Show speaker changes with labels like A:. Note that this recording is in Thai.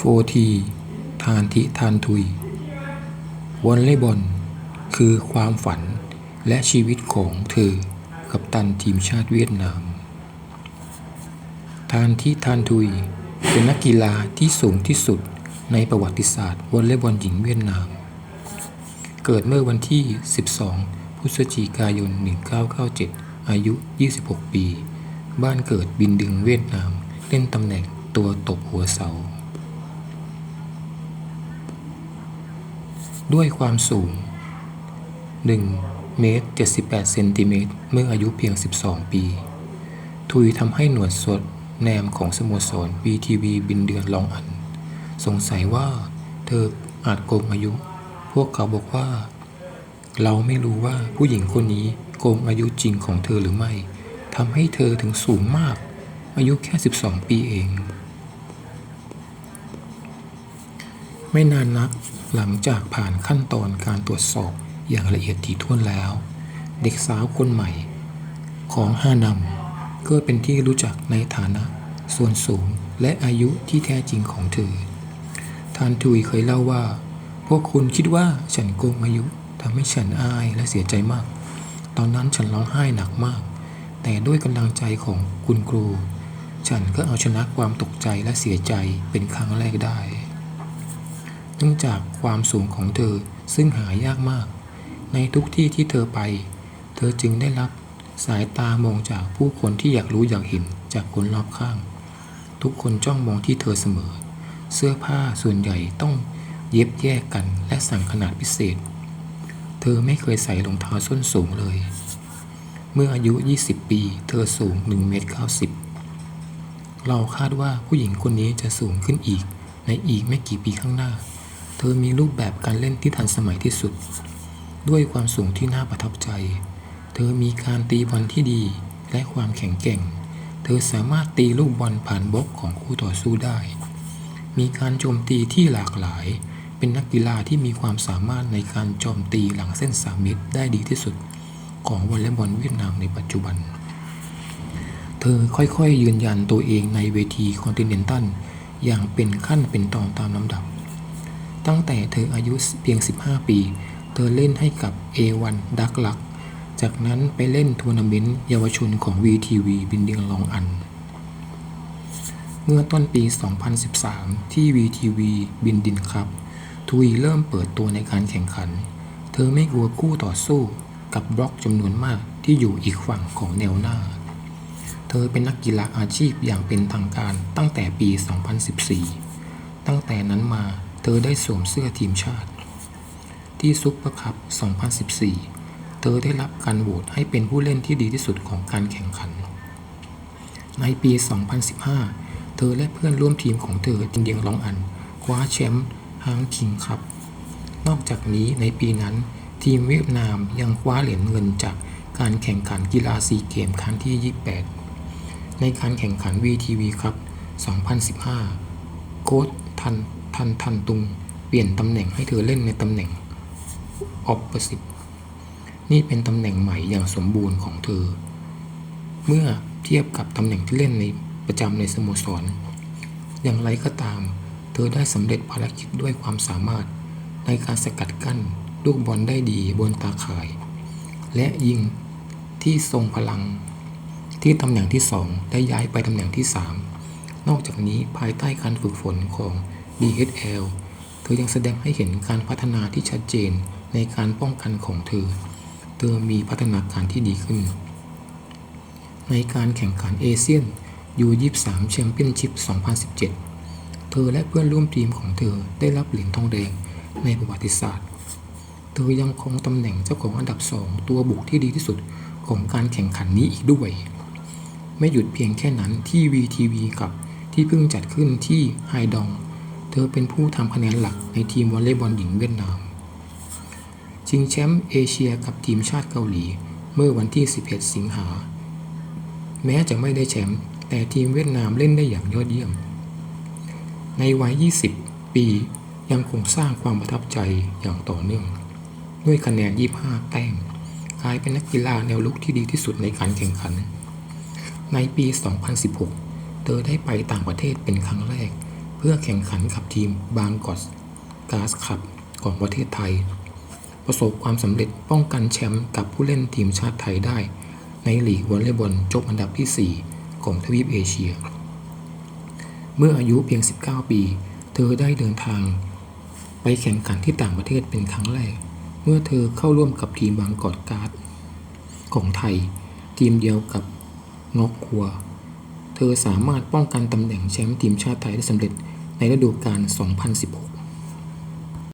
A: โฟทีทานทิทานทุยวอลเลย์บอลคือความฝันและชีวิตของเธอกับตันทีมชาติเวียดนาม ทานทิทานทุย เป็นนักกีฬาที่สูงที่สุดในประวัติศาสตร์วอลเลย์บอลหญิงเวียดนาม เกิดเมื่อวันที่ 12 พฤศจิกายน 1997 อายุ 26 ปี บ้านเกิดบินดึงเวียดนาม เล่นตำแหน่งตัวตบหัวเสา ด้วยความสูง 1 เมตร 78 เซนติเมตร เมื่ออายุเพียง 12 ปี ทุยทำให้หนวดสดแนมของสโมสร VTV บินเดือนลองอัน สงสัยว่าเธออาจโกงอายุ พวกเขาบอกว่า เราไม่รู้ว่าผู้หญิงคนนี้โกงอายุจริงของเธอหรือไม่ทำให้เธอถึงสูงมาก อายุแค่ 12 ปีเอง ไม่นานนักหลังจากผ่านขั้นตอนการตรวจสอบอย่างละเอียดถี่ถ้วนแล้ว เด็กสาวคนใหม่ ของฮานำก็เป็นที่รู้จักในฐานะส่วนสูงและอายุที่แท้จริงของเธอทานทุยเคยเล่าว่า พวกคุณคิดว่าฉันโกงอายุทำให้ฉันอายและเสียใจมาก ตอนนั้นฉันร้องไห้หนักมาก แต่ด้วยกำลังใจของคุณครู ฉันก็เอาชนะความตกใจและเสียใจเป็นครั้งแรกได้ เนื่องจากความสูงของเธอซึ่งหายากมาก ในทุกที่ที่เธอไป เธอจึงได้รับสายตามองจากผู้คนที่อยากรู้อยากเห็นจากคนรอบข้าง ทุกคนจ้องมองที่เธอเสมอ เสื้อผ้าส่วนใหญ่ต้องเย็บแยกกันและสั่งขนาดพิเศษ เธอไม่เคยใส่รองเท้าส้นสูงเลย เมื่ออายุ 20 ปี เธอสูง1เมตร90 เราคาดว่าผู้หญิงคนนี้จะสูงขึ้นอีกในอีกไม่กี่ปีข้างหน้า เธอมีรูปแบบการเล่นที่ทันสมัยที่สุด ด้วยความสูงที่น่าประทับใจ เธอมีการตีบอลที่ดีและความแข็งแกร่ง เธอสามารถตีลูกบอลผ่านบล็อกของคู่ต่อสู้ได้ มีการโจมตีที่หลากหลาย เป็นนักกีฬาที่มีความสามารถในการโจมตีหลังเส้นสามเมตรได้ดีที่สุด ของวอลเลย์บอลเวียดนามในปัจจุบัน เธอค่อยๆยืนยันตัวเองในเวทีคอนติเนนตัลอย่างเป็นขั้นเป็นตอนตามลำดับ ตั้งแต่เธออายุเพียง 15 ปี เธอเล่นให้กับ A1 ดักลัก จากนั้นไปเล่นทัวร์นาเมนต์เยาวชนของ VTV บินเดียงลองอัน เมื่อต้นปี 2013 ที่ VTV บินดินครับทุยเริ่มเปิดตัวในการแข่งขัน เธอไม่กลัวคู่ต่อสู้กับบล็อกจำนวนมากที่อยู่อีกฝั่งของแนวหน้า เธอเป็นนักกีฬาอาชีพอย่างเป็นทางการตั้งแต่ปี 2014 ตั้งแต่นั้นมา เธอได้สวมเสื้อทีมชาติ ที่ซุปเปอร์คัพ 2014 เธอได้รับการโหวตให้เป็นผู้เล่นที่ดีที่สุดของการแข่งขัน ในปี 2015 เธอและเพื่อนร่วมทีมของเธอจิงเดียงลองอัน คว้าแชมป์ฮางคิงครับ นอกจากนี้ในปีนั้น ทีมเวียดนามยังคว้าเหรียญเงินจากการแข่งขันกีฬาซีเกมครั้งที่ 28 ในการแข่งขัน VTV ครับ 2015 โค้ชทัน ทันทันตุง เปลี่ยนตำแหน่งให้เธอเล่นในตำแหน่งออปเปอร์สิตนี่เป็นตำแหน่งใหม่อย่างสมบูรณ์ของเธอ เมื่อเทียบกับตำแหน่งที่เล่นในประจำในสโมสร อย่างไรก็ตาม เธอได้สำเร็จภารกิจด้วยความสามารถในการสกัดกั้นลูกบอลได้ดีบนตาข่าย และยิงที่ทรงพลัง ที่ตำแหน่งที่ 2 ได้ย้ายไปตำแหน่งที่ 3 นอกจากนี้ภายใต้การฝึกฝนของ DHL เธอยังแสดงให้เห็นการพัฒนาที่ชัดเจนในการป้องกันของเธอ เธอมีพัฒนาการที่ดีขึ้น ในการแข่งขันเอเชียนยู23แชมเปี้ยนชิพ 2017 เธอและเพื่อนร่วมทีมของเธอได้รับเหรียญทองแดงในประวัติศาสตร์ เธอยังคงตำแหน่งเจ้าของอันดับ 2 ตัวบุกที่ดีที่สุดของการแข่งขันนี้อีกด้วย ไม่หยุดเพียงแค่นั้นที่ VTV กับที่เพิ่งจัดขึ้นที่ไฮดอง เธอเป็นผู้ทำคะแนนหลักในทีมวอลเลย์บอลหญิงเวียดนาม ชิงแชมป์เอเชียกับทีมชาติเกาหลีเมื่อวันที่ 11 สิงหา แม้จะไม่ได้แชมป์แต่ทีมเวียดนามเล่นได้อย่างยอดเยี่ยม ในวัย 20 ปียังคงสร้างความประทับใจอย่างต่อเนื่อง ด้วยคะแนน 25 แต้มกลายเป็นนักกีฬาแนวลุกที่ดีที่สุดในการแข่งขัน ในปี 2016 เธอได้ไปต่างประเทศเป็นครั้งแรก เพื่อแข่งขันกับทีมบางกอสกาสคับของประเทศไทย ประสบความสำเร็จป้องกันแชมป์กับผู้เล่นทีมชาติไทยได้ ในลีกวอลเลย์บอลจบอันดับที่ 4 ของทวีปเอเชีย เมื่ออายุเพียง 19 ปี เธอได้เดินทาง ไปแข่งขันที่ต่างประเทศเป็นครั้งแรก เมื่อเธอเข้าร่วมกับทีมบางกอกการ์ดของไทย ทีมเดียวกับงอกคัว เธอสามารถป้องกันตำแหน่งแชมป์ทีมชาติไทยได้สำเร็จในฤดูกาล 2016